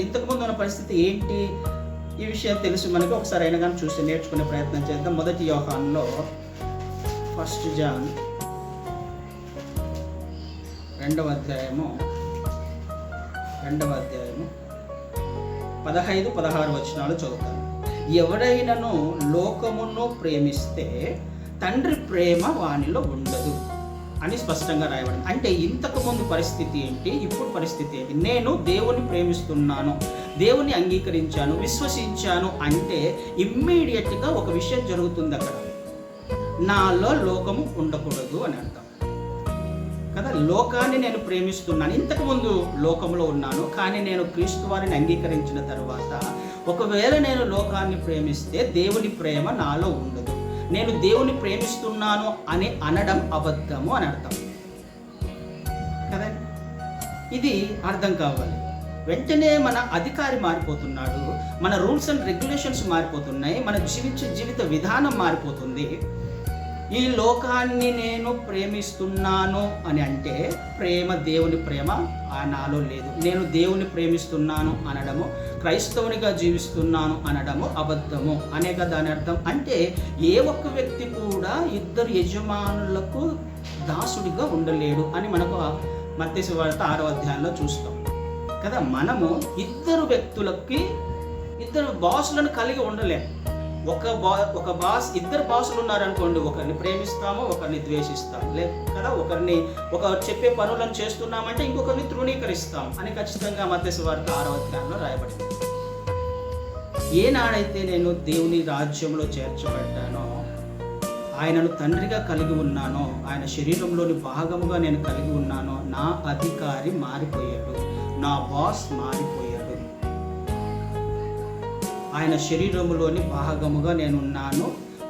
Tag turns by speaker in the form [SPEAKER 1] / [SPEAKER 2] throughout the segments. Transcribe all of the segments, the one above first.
[SPEAKER 1] ఇంతకుముందు ఉన్న పరిస్థితి ఏంటి? ఈ విషయం తెలుసు. మనకి ఒకసారి అయినా కానీ చూసి నేర్చుకునే ప్రయత్నం చేద్దాం. మొదటి యోహాన్లో ఫస్ట్ జాన్ రెండవ అధ్యాయము రెండవ అధ్యాయము పదహైదు పదహారు వచనాలు చదువుతాను. ఎవడైనను లోకమును ప్రేమిస్తే తండ్రి ప్రేమ వానిలో ఉండదు. అని స్పష్టంగా రాయబడింది. అంటే ఇంతకు ముందు పరిస్థితి ఏంటి? ఇప్పుడు పరిస్థితి ఏంటి? నేను దేవుని ప్రేమిస్తున్నాను దేవుని అంగీకరించాను విశ్వసించాను అంటే ఇమ్మీడియట్గా ఒక విషయం జరుగుతుంది అక్కడ. నాలో లోకము ఉండకూడదు అని అర్థం. కదా? లోకాన్ని నేను ప్రేమిస్తున్నాను. ఇంతకుముందు లోకంలో ఉన్నాను కానీ నేను క్రీస్తు వారిని అంగీకరించిన తర్వాత ఒకవేళ నేను లోకాన్ని ప్రేమిస్తే దేవుని ప్రేమ నాలో ఉండదు. నేను దేవుని ప్రేమిస్తున్నాను అని అనడం అబద్ధము అని అర్థం. కదండి ఇది అర్థం కావాలి. వెంటనే మన అధికారి మారిపోతున్నాడు మన రూల్స్ అండ్ రెగ్యులేషన్స్ మారిపోతున్నాయి మన జీవించే జీవిత విధానం మారిపోతుంది. ఈ లోకాన్ని నేను ప్రేమిస్తున్నాను అని అంటే ప్రేమ దేవుని ప్రేమ ఆ నాలో లేదు. నేను దేవుని ప్రేమిస్తున్నాను అనడము క్రైస్తవునిగా జీవిస్తున్నాను అనడము అబద్ధము. అనేక దాని అర్థం. అంటే ఏ ఒక్క వ్యక్తి కూడా ఇద్దరు యజమానులకు దాసుడిగా ఉండలేడు అని మనకు మత్స్య వార్త ఆరో అధ్యాయంలో చూస్తాం. కదా మనము ఇద్దరు వ్యక్తులకి ఇద్దరు బాసులను కలిగి ఉండలేము ఒక బా ఒక బాస్ ఇద్దరు బాసులు ఉన్నారనుకోండి ఒకరిని ప్రేమిస్తాము ఒకరిని ద్వేషిస్తాం లే కదా? ఒకరిని ఒక చెప్పే పనులను చేస్తున్నామంటే ఇంకొకరిని తృణీకరిస్తాం అని ఖచ్చితంగా మత్స్య వార్త ఆరవ అధ్యాయంలో రాయబడింది. ఏనాడైతే నేను దేవుని రాజ్యంలో చేర్చబడ్డానో ఆయనను తండ్రిగా కలిగి ఉన్నానో ఆయన శరీరంలోని భాగముగా నేను కలిగి ఉన్నానో నా అధికారి మారిపోయాడు. నా బాస్ మారిపోయాడు. ఆయన శరీరములోని భాగముగా నేను ఉన్నాను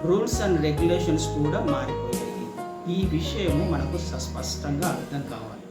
[SPEAKER 1] రూల్స్ అండ్ రెగ్యులేషన్స్ కూడా మారిపోయాయి. ఈ విషయము మనకు సస్పష్టంగా అర్థం కావాలి.